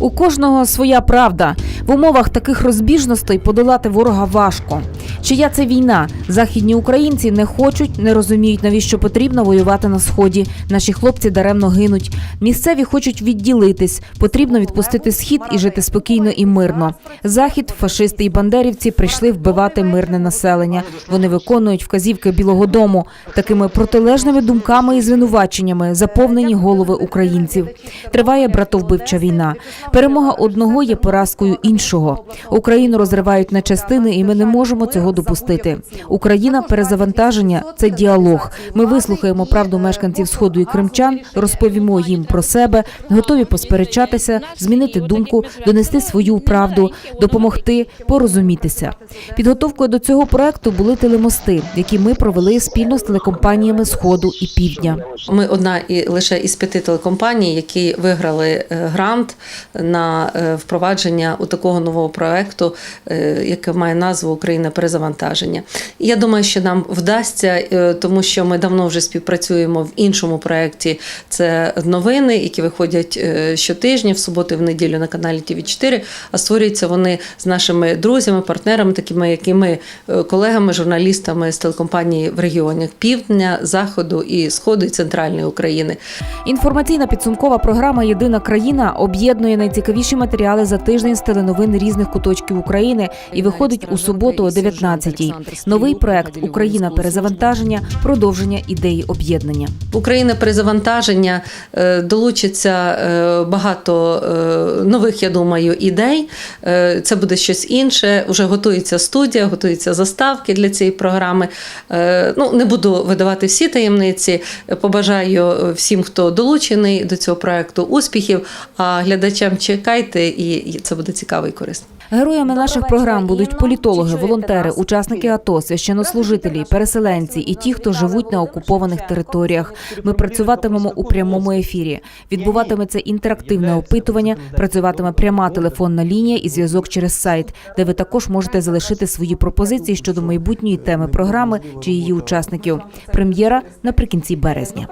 У кожного своя правда. В умовах таких розбіжностей подолати ворога важко. Чия це війна? Західні українці не хочуть, не розуміють, навіщо потрібно воювати на сході. Наші хлопці даремно гинуть. Місцеві хочуть відділитись. Потрібно відпустити схід і жити спокійно і мирно. Захід, фашисти і бандерівці прийшли вбивати мирне населення. Вони виконують вказівки Білого Дому. Такими протилежними думками і звинуваченнями заповнені голови українців. Триває братовбивча війна. Перемога одного є поразкою іншого. Україну розривають на частини, і ми не можемо цього допустити. Україна перезавантаження це діалог. Ми вислухаємо правду мешканців сходу і кримчан, розповімо їм про себе, готові посперечатися, змінити думку, донести свою правду, допомогти, порозумітися. Підготовкою до цього проекту були телемости, які ми провели спільно з телекомпаніями Сходу і Півдня. Ми одна і лише із п'яти телекомпаній, які виграли е, грант на е, впровадження у такого нового проекту, е, яке має назву Україна перезавантаження. І я думаю, що нам вдасться, е, тому що ми давно вже співпрацюємо в іншому проєкті. Це новини, які виходять е, щотижня в суботу в неділю на каналі ТВ 4 а створюються вони з нашими друзями, партнерами, такими як ми, е, колегами, журналістами з телекомпанії в регіонах Півдня, Заходу і Сходу і Центральної України. Інформаційна підсумкова програма Єдина країна об'єднує найцікавіші матеріали за тиждень з теленовин різних куточків України і виходить у суботу о 19-й. Новий проект Україна перезавантаження продовження ідеї об'єднання. Україна перезавантаження е, долучиться е, багато е, нових, я думаю, ідей. Це буде щось інше. Уже готується студія, готуються заставки для цієї програми. Ну, не буду видавати всі таємниці. Побажаю всім, хто долучений до цього проекту, успіхів. А глядачам чекайте, і це буде цікаво і корисно. Героями наших програм будуть політологи, волонтери, учасники АТО, священнослужителі, переселенці і ті, хто живуть на окупованих територіях. Ми працюватимемо у прямому ефірі. Відбуватиметься інтерактивне опитування, працюватиме пряма телефонна лінія і зв'язок через сайт, де ви також можете залишити свої пропозиції щодо майбутньої теми програми чи її учасників. Прем'єра наприкінці березня.